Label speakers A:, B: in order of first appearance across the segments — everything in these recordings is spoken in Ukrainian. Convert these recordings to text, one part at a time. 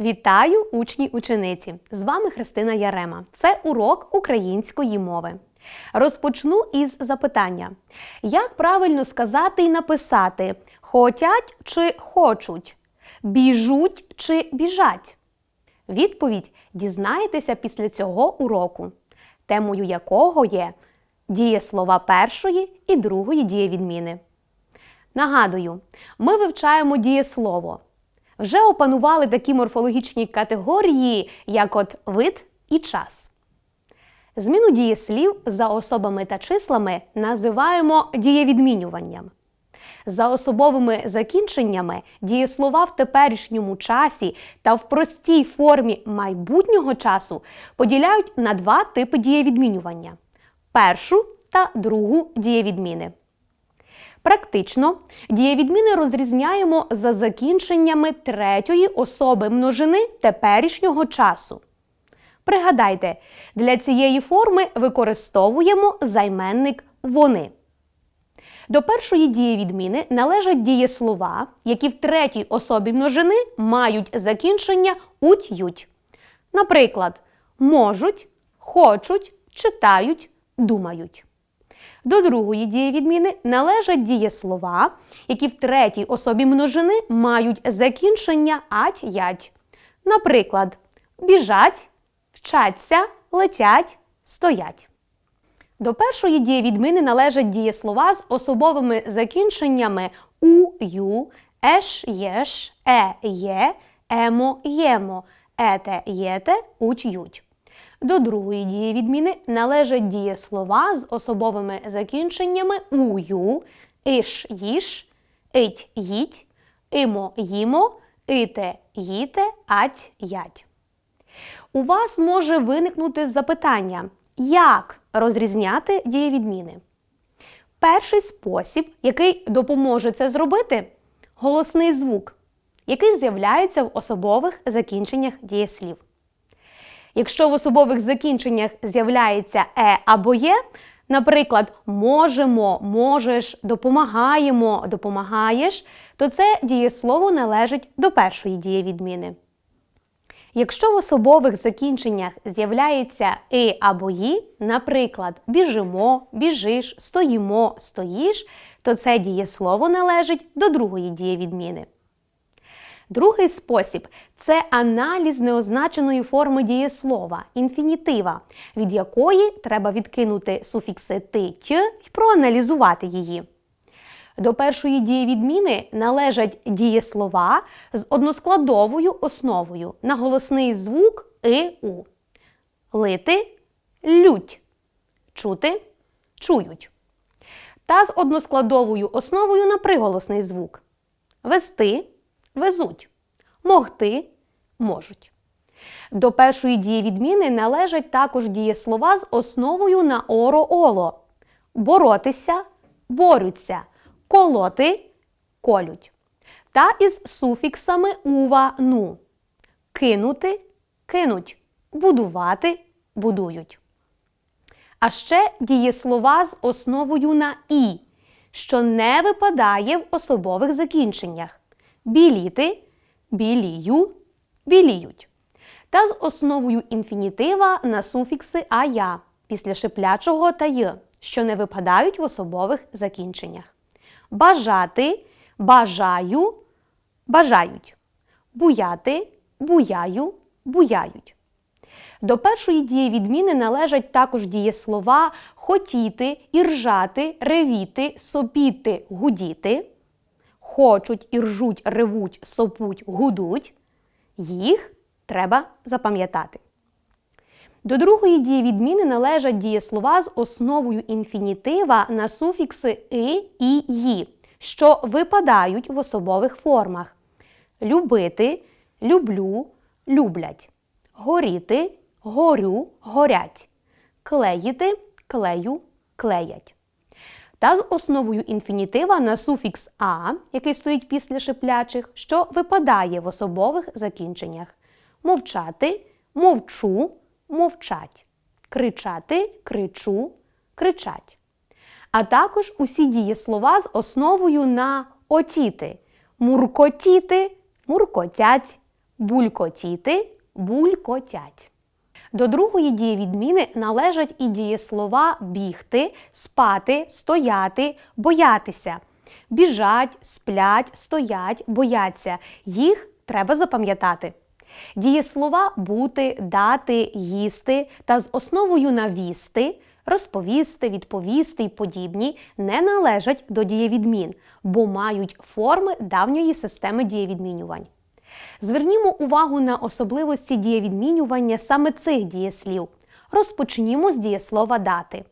A: Вітаю учні учениці! З вами Христина Ярема. Це урок української мови. Розпочну із запитання: як правильно сказати і написати хотять чи хочуть, біжуть чи біжать? Відповідь дізнаєтеся після цього уроку, темою якого є дієслова першої і другої дієвідміни. Нагадую, ми вивчаємо дієслово. Вже опанували такі морфологічні категорії, як от вид і час. Зміну дієслів за особами та числами називаємо дієвідмінюванням. За особовими закінченнями дієслова в теперішньому часі та в простій формі майбутнього часу поділяють на два типи дієвідмінювання першу та другу дієвідміни. Практично дієвідміни розрізняємо за закінченнями третьої особи множини теперішнього часу. Пригадайте, для цієї форми використовуємо займенник вони. До першої дієвідміни належать дієслова, які в третій особі множини мають закінчення уть-ють. Наприклад, можуть, хочуть, читають, думають. До другої дієвідміни належать дієслова, які в третій особі множини мають закінчення ать-ять. Наприклад, біжать, вчаться, летять, стоять. До першої дієвідміни належать дієслова з особовими закінченнями у, ю, еш, єш, е, є, емо, ємо, ете, єте, уть, ють. До другої дієвідміни належать дієслова з особовими закінченнями ую, іш, їш, ить, їть, імо, їмо, ите, їте, ать, ять. У вас може виникнути запитання, як розрізняти дієвідміни? Перший спосіб, який допоможе це зробити, голосний звук, який з'являється в особових закінченнях дієслів. Якщо в особових закінченнях з'являється е або є, наприклад, можемо, можеш, допомагаємо, допомагаєш, то це дієслово належить до першої дієвідміни. Якщо в особових закінченнях з'являється и або ї, наприклад, біжимо, біжиш, стоїмо, стоїш, то це дієслово належить до другої дієвідміни. Другий спосіб це аналіз неозначеної форми дієслова, інфінітива, від якої треба відкинути суфікси ти, т і проаналізувати її. До першої дієвідміни належать дієслова з односкладовою основою на голосний звук и у. Лити лють, чути чують. Та з односкладовою основою на приголосний звук. Вести везуть, могти можуть. До першої дієвідміни належать також дієслова з основою на оро-оло. Боротися борються, колоти колють. Та із суфіксами ува ну. Кинути кинуть, будувати будують. А ще дієслова з основою на і, що не випадає в особових закінченнях біліти, білію, біліють. Та з основою інфінітива на суфікси ая після шиплячого та й, що не випадають в особових закінченнях. Бажати, бажаю, бажають. Буяти, буяю, буяють. До першої дієвідміни належать також дієслова хотіти, іржати, ревіти, сопіти, гудіти хочуть, іржуть, ревуть, сопуть, гудуть, їх треба запам'ятати. До другої дієвідміни належать дієслова з основою інфінітива на суфікси и і ї, що випадають в особових формах: любити, люблю, люблять, горіти, горю, горять, клеїти, клею, клеять та з основою інфінітива на суфікс а, який стоїть після шиплячих, що випадає в особових закінченнях. Мовчати, мовчу, мовчать, кричати, кричу, кричать. А також усі дієслова з основою на отіти, муркотіти, муркотять, булькотіти, булькотять. До другої дієвідміни належать і дієслова бігти, спати, стояти, боятися. Біжать, сплять, стоять, бояться. Їх треба запам'ятати. Дієслова бути, дати, їсти та з основою навісти, розповісти, відповісти і подібні не належать до дієвідмін, бо мають форми давньої системи дієвідмінювань. Звернімо увагу на особливості дієвідмінювання саме цих дієслів. Розпочнімо з дієслова дати.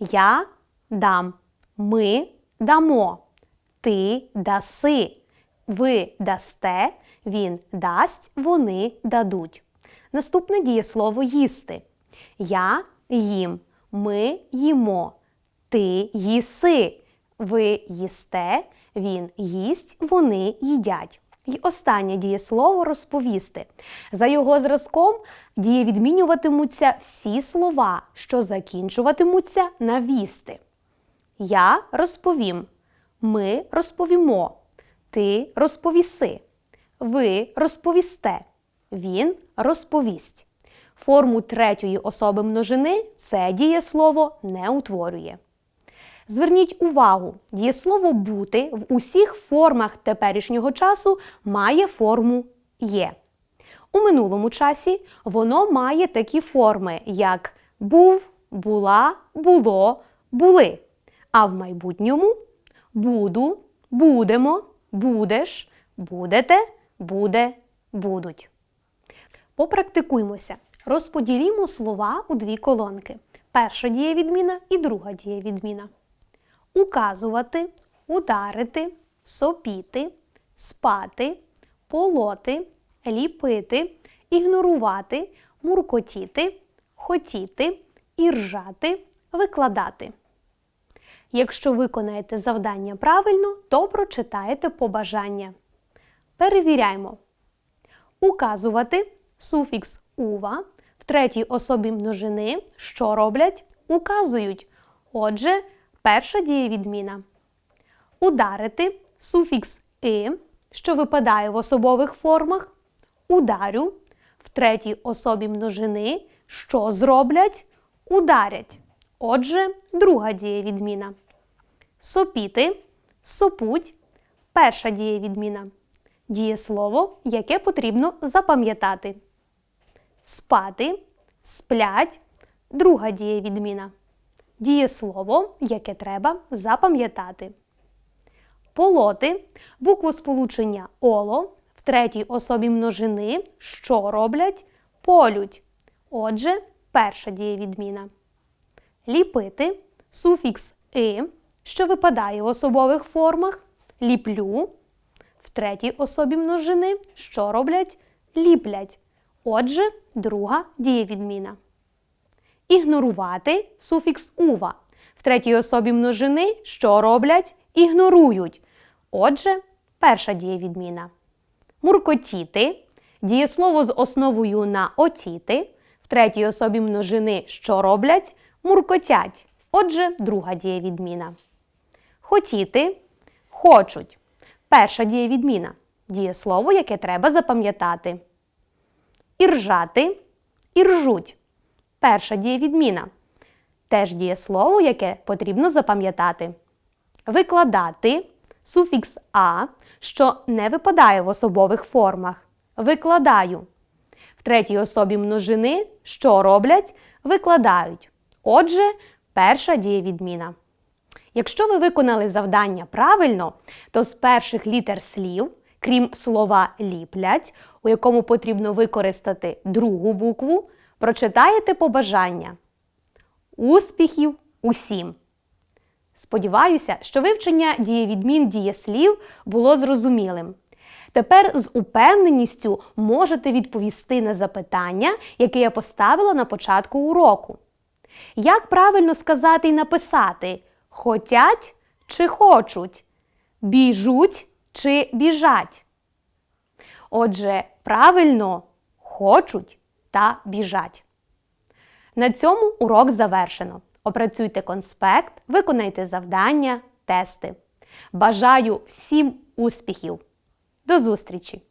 A: Я дам, ми дамо, ти даси, ви дасте, він дасть, вони дадуть. Наступне дієслово їсти. Я їм, ми їмо, ти їси, ви їсте, він їсть, вони їдять. І останнє дієслово розповісти. За його зразком дієвідмінюватимуться всі слова, що закінчуватимуться на вісти. Я розповім, ми розповімо, ти розповіси, ви розповісте, він розповість. Форму третьої особи множини це дієслово не утворює. Зверніть увагу, дієслово бути в усіх формах теперішнього часу має форму є. У минулому часі воно має такі форми, як був, була, було, були. А в майбутньому буду, будемо, будеш, будете, буде, будуть. Попрактикуймося. Розподілімо слова у дві колонки. Перша дієвідміна і друга дієвідміна. Указувати, ударити, сопіти, спати, полоти, ліпити, ігнорувати, муркотіти, хотіти, іржати, викладати. Якщо виконаєте завдання правильно, то прочитаєте побажання. Перевіряємо. Указувати суфікс ува в третій особі множини, що роблять? Указують. Отже, перша дієвідміна. Ударити суфікс и, що випадає в особових формах. Ударю в третій особі множини, що зроблять? Ударять. Отже, друга дієвідміна. Сопіти, сопуть, перша дієвідміна. Дієслово, яке потрібно запам'ятати. Спати, сплять, друга дієвідміна. Дієслово, яке треба запам'ятати. Полоти букву сполучення оло в третій особі множини, що роблять? Полють. Отже, перша дієвідміна. Ліпити суфікс и, що випадає в особових формах. Ліплю в третій особі множини, що роблять? Ліплять. Отже, друга дієвідміна. Ігнорувати суфікс ува. В третій особі множини, що роблять? Ігнорують. Отже, перша дієвідміна. Муркотіти. Дієслово з основою на отіти. В третій особі множини, що роблять? Муркотять. Отже, друга дієвідміна. Хотіти хочуть. Перша дієвідміна. Дієслово, яке треба запам'ятати. Іржати іржуть. Перша дієвідміна. Теж дієслово, яке потрібно запам'ятати. Викладати суфікс а, що не випадає в особових формах. Викладаю. В третій особі множини, що роблять? Викладають. Отже, перша дієвідміна. Якщо ви виконали завдання правильно, то з перших літер слів, крім слова ліплять, у якому потрібно використати другу букву, прочитаєте побажання. Успіхів усім! Сподіваюся, що вивчення дієвідмін дієслів було зрозумілим. Тепер з упевненістю можете відповісти на запитання, яке я поставила на початку уроку. Як правильно сказати і написати хотять чи хочуть, біжуть чи біжать? Отже, правильно хочуть та біжать. На цьому урок завершено. Опрацюйте конспект, виконайте завдання, тести. Бажаю всім успіхів! До зустрічі!